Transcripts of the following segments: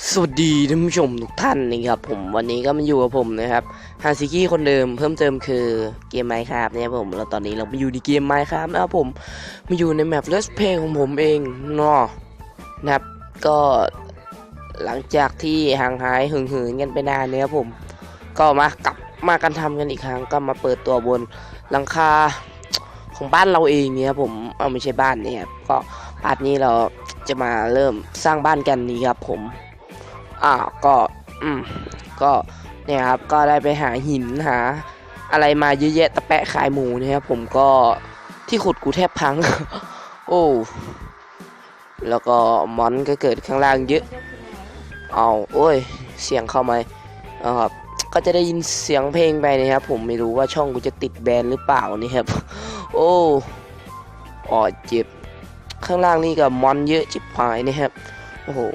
สวัสดีท่านผู้ชมทุกท่านนะครับผมวันนี้ก็มาอยู่กับผมนะครับฮาซิกี้คนเดิมเพิ่มเติมคือเกมไมค์ครับเนี่ยผมแล้วตอนนี้เรามาอยู่ในเกมไมค์ครับนะครับผมมาอยู่ในแมปเลสเพลของผมเองเนาะนะครับก็หลังจากที่ห่างหายหึงหืนกันไปนานเนี่ยครับผม ก็มากลับมากันทำกันอีกครั้งก็มาเปิดตัวบนหลังคาของบ้านเราเองเนี่ยครับผมเอาไม่ใช่บ้านเนี่ยครับก็พาร์ทนี้เราจะมาเริ่มสร้างบ้านกันนี้ครับผม อ่าก็อืมก็เนี่ยครับก็ได้ไปหาหินหา อะไรมาเยอะแยะตะแปะขายหมูนะครับผมก็ที่ขุดกูแทบพัง โอ้แล้วก็มอนก็เกิดข้างล่างเยอะเอาโอ้ยเสียงเข้ามาอาครับก็จะได้ยินเสียงเพลงไปนะครับผมไม่รู้ว่าช่องกูจะติดแบนหรือเปล่านี่ครับ โอ้อ๋อเจ็บข้างล่างนี่ก็มอนเยอะจิบหายนะครับโอ้โว้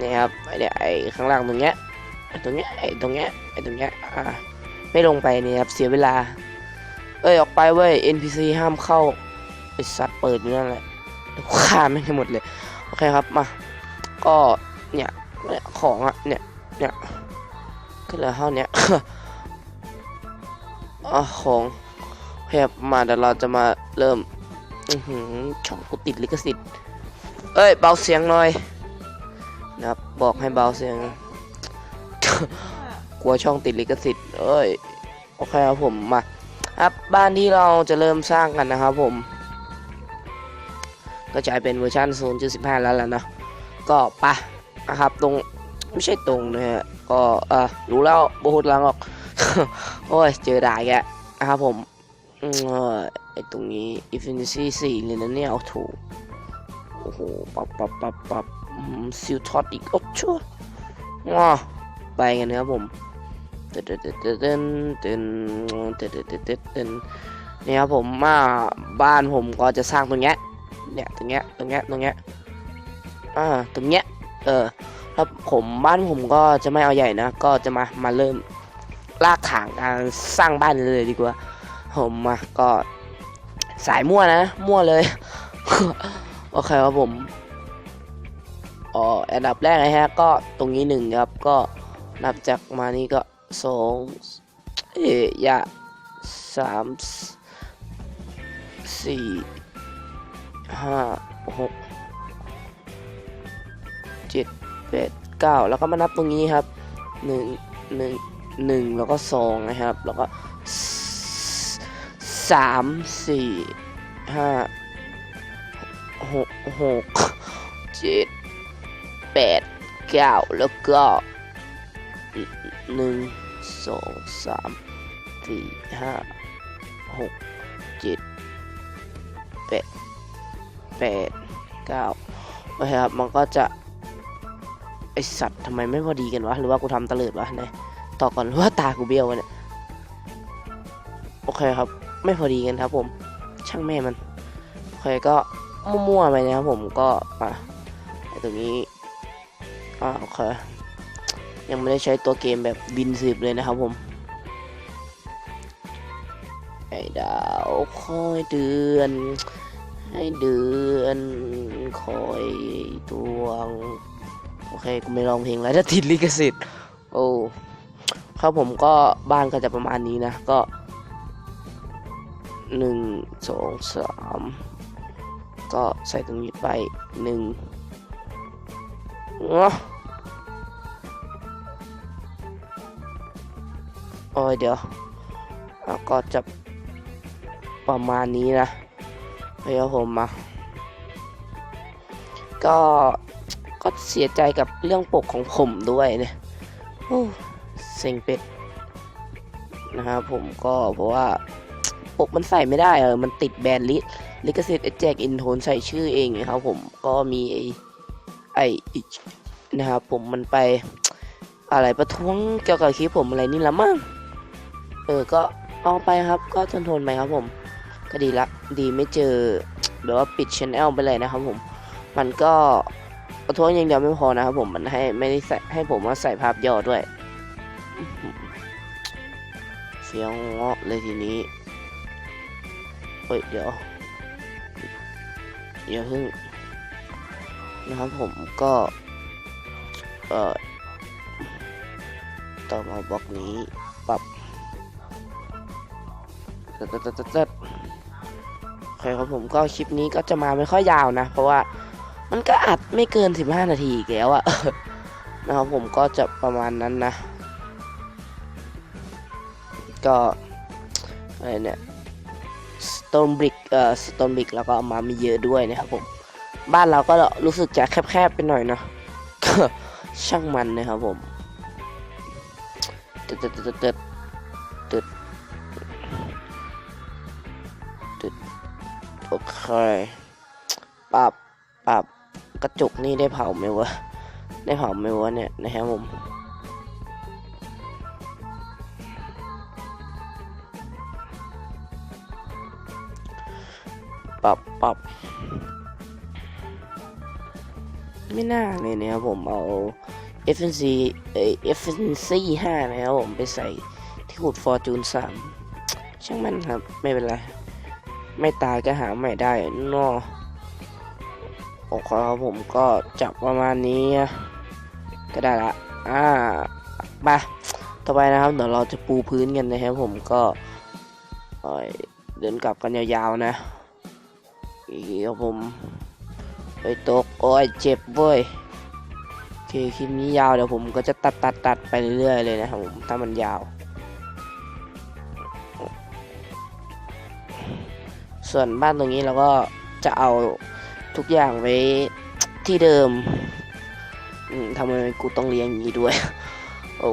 นี่ครับไอเนี่ยไอข้างล่างตรงเนี้ยไอตรงเนี้ยไอตรงเนี้ยไอตรงเนี้ยอ่าไม่ลงไปนี่ครับเสียเวลา เอ้ยออกไปเว้ย NPC ห้ามเข้าไอสัตว์เปิดอยู่นั่นแหละฆ่าไม่ให้หมดเลยโอเคครับมาก็เนี่ยเนี่ยของอะเนี่ยเนี่ยก็เหลือเท่านี้อะของเคครับมาเดี๋ยวเราจะมาเริ่มอือหือช่องกูติดลิขสิทธิ์เอ้ยเบาเสียงหน่อย บอกให้เบาเสียง กลัวช่องติดลิขสิทธิ์เอ้ย โอเคครับผมมาครับบ้านที่เราจะเริ่มสร้างกันนะครับผม ก็จะเป็นเวอร์ชัน0.15 แล้วแหละเนาะก็ปะนะครับตรงไม่ใช่ตรงนะฮะ ก็เออรู้แล้วโบหุดลังออก โอ้ย เจอด่าแกนะครับผมเอ่อไอตรงนี้ Infinity 4เลยนะเนี่ย เอาถูก โอ้โห ปับปับปับปับ ซิลท็อตอีกโอ้ชัวว้าไปกันนะครับผมเต้นเต้นเต้นเต้นเต้นเต้นเต้นนี่ครับผมมาบ้านผมก็จะสร้างตรงเนี้ยเนี่ยตรงเนี้ยตรงเนี้ยตรงเนี้ยอ่าตรงเนี้ยเออครับผมบ้านผมก็จะไม่เอาใหญ่นะ ก็จะมามาเริ่มลากถางการสร้างบ้านเลยดีกว่า ผมมาก็สายมั่วนะ มั่วเลย โอเคครับผม ออันดับแรกนะฮะก็ตรงนี้หนึ่งครับก็นับจากมานี่ก็สองเอยะสามสี่ห้าหกเจ็ดแปดเก้าแล้วก็มานับตรงนี้ครับหนึ่งหนึ่งหนึ่งแล้วก็สองนะครับ แล้วก็สามสี่ห้าหกหกเจ็ด ปดเก้าแล้วก็หนึ่งสองสามสี่ห้าหกเจ็ดแปดแปดเก้าโอเคครับ มันก็จะ ไอสัตว์ทำไมไม่พอดีกันวะ หรือว่ากูทำตะเลิดวะไหนต่อก่อนว่าตากูเบี้ยววะเนี่ย โอเคครับ ไม่พอดีกันครับผม ช่างแม่มัน โอเคก็มั่วๆไปนะครับผมก็มาไอตรงนี้ อ่าโอเคยังไม่ได้ใช้ตัวเกมแบบบินสิบเลยนะครับผมไอ้ดาวคอยเดือน ให้เดือนคอยดวง โอเคกูไม่ร้องเพลงแล้วจะติดลิขสิทธิ์โอ้ครับผมก็บ้านก็จะประมาณนี้นะ ก็หนึ่งสองสามก็ใส่ตรงนี้ไปหนึ่ง โอ้ยเดี๋ยวก็จะประมาณนี้นะเดี๋ยวผมมาก็ก็เสียใจกับเรื่องปกของผมด้วยเนี่ยโอ้เซ็งเป็ดนะครับผมก็เพราะว่าปกมันใส่ไม่ได้เออมันติดแบนลิลิขสิทธิ์แจกอินโทนใส่ชื่อเองนะครับผมก็มีไอไอ นะครับ ผมมันไปอะไรประท้วงเกี่ยวกับคลิปผมอะไรนี่ละมั้งเออก็เอาไปครับ ก็ทนทนไปครับผม ก็ดีละดีไม่เจอแบบว่าปิดช anel ไปเลยนะครับผม มันก็ประท้วงอย่างเดียวไม่พอนะครับผมมันให้ไม่ได้ใส่ให้ผมว่าใส่ภาพย่อด้วยเสียงเงาะเลยทีนี้เฮ้ยเดี๋ยวอย่าเพิ่งนะครับผมก็ เอ่อต่อมาบล็อกนี้ปรับตึ๊ดตึ๊ดตึ๊ดตึ๊ดตึ๊ดโอเคครับผมก็คลิปนี้ก็จะมาไม่ค่อยยาวนะ เพราะว่ามันก็อัดไม่เกิน 15 นาทีอีกแล้วอะนะครับผมก็จะประมาณนั้นนะ ก็อะไรเนี่ย Stone Brick เอ่อ Stone Brick แล้วก็มามีเยอะด้วยนะครับผม บ้านเราก็รู้สึกจะแคบๆไปหน่อยเนาะ ช่างมันนะครับผมตึ๊ดตึ๊ดตึ๊ดตึ๊ดตึดตึดโอเคปรับปรับกระจกนี่ได้เผาไหมวะ ได้เผาไหมวะเนี่ยนะครับผมปรับปรับ ไม่น่าเลยนะครับผมเอา FNC เอ่อ FNC 5 นะครับผมไปใส่ที่ขุด Fortune 3 ช่างมันครับ ไม่เป็นไร ไม่ตายก็หาใหม่ได้นอโอเคครับผมก็จับประมาณนี้ ก็ได้ละอ่าไปต่อไปนะครับ เดี๋ยวเราจะปูพื้นกันนะครับผมก็เดินกลับกันยาวๆนะอีกครับผม ตก โอ้ยเจ็บเว้ยโอเคคลิปนี้ยาวเดี๋ยวผมก็จะตัดตัดตัดไปเรื่อยๆเลยนะครับผมถ้ามันยาว ส่วนบ้านตรงนี้เราก็จะเอาทุกอย่างไว้ที่เดิมทำไมกูต้องเลี้ยงอย่างนี้ด้วย โอ้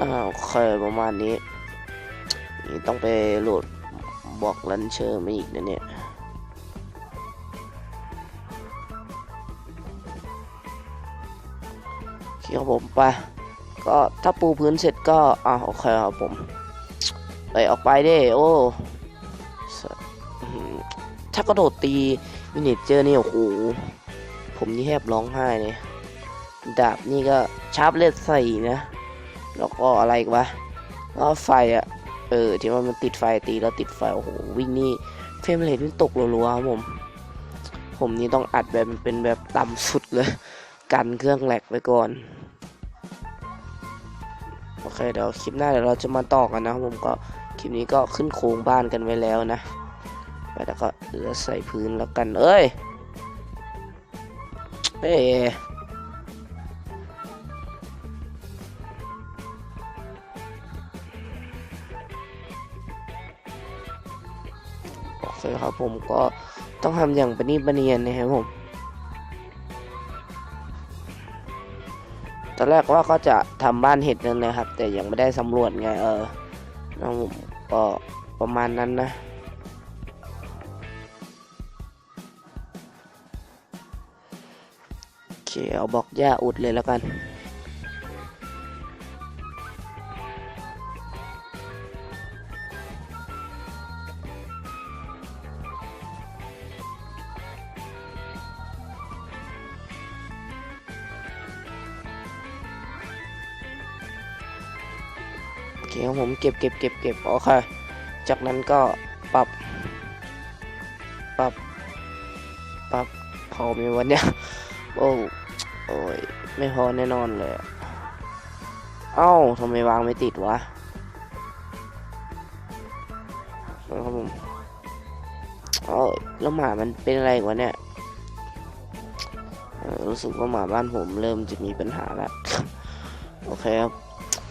อ่าโอเคประมาณนี้ ต้องไปโหลดบอกลันเชอร์มาอีกนะเนี่ยเคครับผมไป ก็ถ้าปูพื้นเสร็จก็อ่าโอเคครับผมเลยออกไปเด้โอ้ถ้ากระโดดตีมินิเจอร์นี่โอ้โหผมนี่แทบร้องไห้เลยดาบนี่ก็ชาร์ปเลสใส่นะ แล้วก็อะไรกวะแล้วไฟอะ เออ ที่ว่ามันติดไฟตีแล้วติดไฟ โอ้โห วิ่งนี่เฟรมเรทนี่ตกรัวๆครับผม ผมนี่ต้องอัดแบบมันเป็นแบบต่ำสุดเลย กันเครื่องแหลกไว้ก่อน โอเค เดี๋ยวคลิปหน้าเดี๋ยวเราจะมาต่อกันนะครับผมก็คลิปนี้ก็ขึ้นโครงบ้านกันไว้แล้วนะแล้วก็เหลือใส่พื้นแล้วกัน เอ้ยเอ้ ผมก็ต้องทำอย่างประณีประเนียนนะครับผมตอนแรกว่าก็จะทำบ้านเห็ดนั่นนะครับ แต่ยังไม่ได้สำรวจไงเออนะผมก็ประมาณนั้นนะโอเคเอาบอกหญ้าอุดเลยแล้วกัน คครับผมเก็บเก็บเก็บเก็บโอเคจากนั้นก็ปรับปรับปรับพอไหมวันเนี้ยโอ้โอ้ยไม่พอแน่นอนเลยอะเอ้าทำไมวางไม่ติดวะครับผมเอ้าแล้วหมามันเป็นอะไรวะเนี่ยรู้สึกว่าหมาบ้านผมเริ่มจะมีปัญหาแล้ว โอเคครับ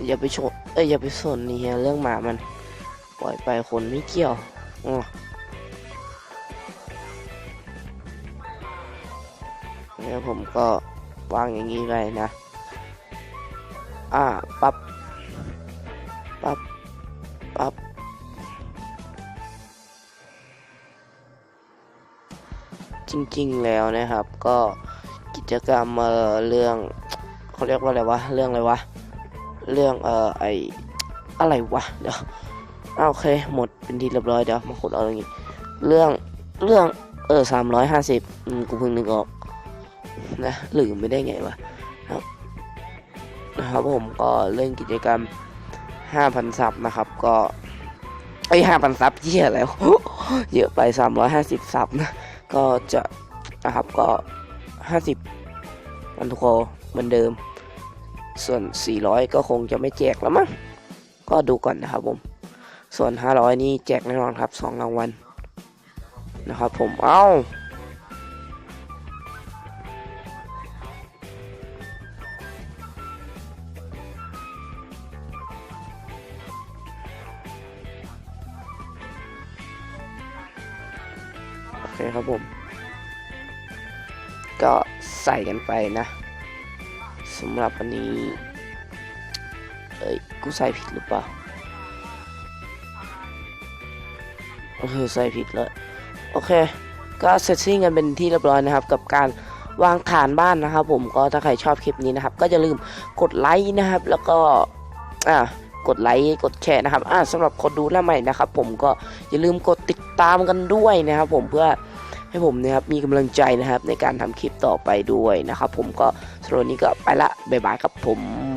อย่าไปชนเอ้ยอย่าไปสนนี่ฮะเรื่องหมามัน ปล่อยไปคนไม่เกี่ยวอ๋อเนี่ยผมก็วางอย่างนี้ไปนะ อ่า ปับปับปับจริงๆแล้วนะครับ ก็กิจกรรมเอ่อเรื่องเขาเรียกว่าอะไรวะ เรื่องอะไรวะ เรื่องเอ่อไออะไรวะเดี๋ยวอ้าโอเคหมดเป็นทีเรียบร้อยเดี๋ยวมาขุดเอาตรงนี้เรื่องเรื่องเออสามร้อยห้าสิบกูเพิ่งนึกออกนะลืมไม่ได้ไงวะครับนะครับผมก็เรื่องกิจกรรมห้าพันซับนะครับ ก็ไอห้าพันซับเยี่ยแล้วเยอะไป350ซับนะก็จะนะครับก็50อันทุกคนเหมือนเดิม ส่วน 400 ก็คงจะไม่แจกแล้วมั้ง ก็ดูก่อนนะครับผม ส่วน 500 นี่แจกแน่นอนครับ 2 รางวัลนะครับผม เอ้าโอเคครับผม ก็ใส่กันไปนะำหรับวันนี้ เอ้ย กูใส่ผิดหรือเปล่า โอเค ใส่ผิดแล้ว โอเค ก็เสร็จสิ้นกันเป็นที่เรียบร้อยนะครับ กับการวางฐานบ้านนะครับ ผมก็ถ้าใครชอบคลิปนี้นะครับ ก็อย่าลืมกดไลค์นะครับ แล้วก็ อ่ากดไลค์กดแชร์นะครับอ่าสำหรับคนดูหน้าใหม่นะครับ ผมก็อย่าลืมกดติดตามกันด้วยนะครับ ผมเพื่อ ให้ผมนะครับมีกำลังใจนะครับในการทำคลิปต่อไปด้วยนะครับ ผมก็สำหรับวันนี้ก็ไปละบ๊ายบายครับผม